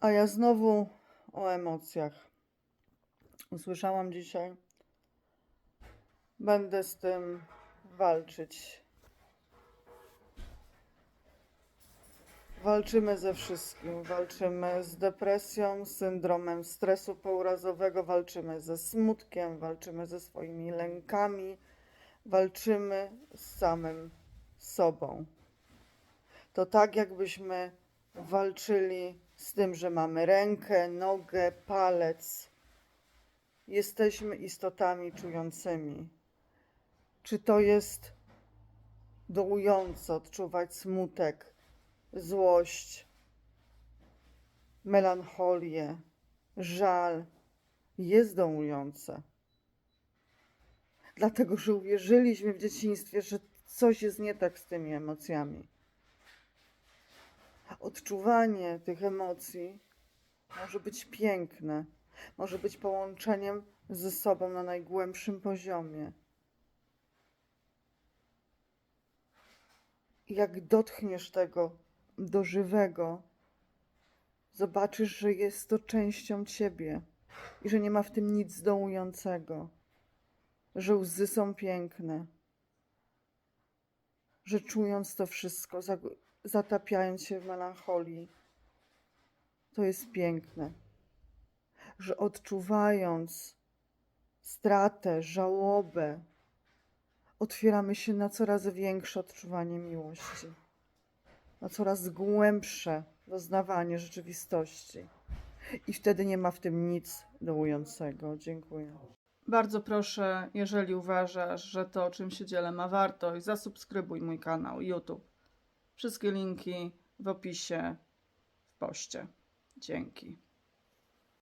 A ja znowu o emocjach. Usłyszałam dzisiaj. Będę z tym walczyć. Walczymy ze wszystkim. Walczymy z depresją, syndromem stresu pourazowego, walczymy ze smutkiem, walczymy ze swoimi lękami, walczymy z samym sobą. To tak, jakbyśmy walczyli z tym, że mamy rękę, nogę, palec. Jesteśmy istotami czującymi. Czy to jest dołujące odczuwać smutek, złość, melancholię, żal? Jest dołujące. Dlatego, że uwierzyliśmy w dzieciństwie, że coś jest nie tak z tymi emocjami. Odczuwanie tych emocji może być piękne, może być połączeniem ze sobą na najgłębszym poziomie. Jak dotkniesz tego do żywego, zobaczysz, że jest to częścią ciebie i że nie ma w tym nic dołującego, że łzy są piękne, że czując to wszystko, zatapiając się w melancholii, to jest piękne, że odczuwając stratę, żałobę, otwieramy się na coraz większe odczuwanie miłości, na coraz głębsze doznawanie rzeczywistości. I wtedy nie ma w tym nic dołującego. Dziękuję. Bardzo proszę, jeżeli uważasz, że to, czym się dzielę, ma wartość, zasubskrybuj mój kanał YouTube. Wszystkie linki w opisie, w poście. Dzięki.